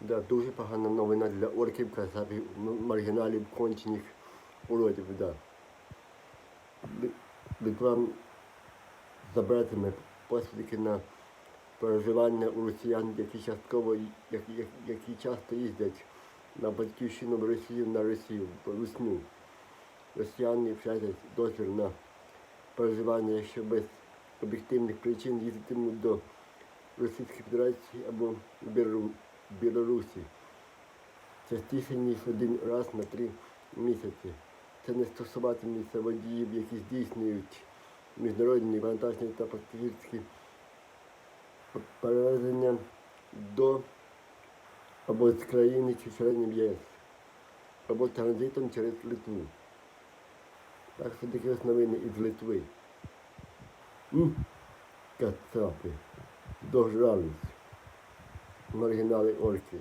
Да, дуже погана новина для орків, казати, маргіналів, кончених уродів, да. Литва забратиме послідки на переживання у росіян, які частково, які, які, часто їздять на батьківщину в Росію на Росію, в Русню. Росіяни втратять дозвіл на переживання, якщо без об'єктивних причин їздитимуть до Російської Федерації або Білорусі. Частіше, ніж один раз на три місяці. Це не стосуватиметься водіїв, які здійснюють міжнародні вантажні та пасажирські перевезення до або з країни чи членів ЄС, або транзитом через Литву. Так що такі ось із Литви. М? Кацапи. Дожрались. Маргінали орки.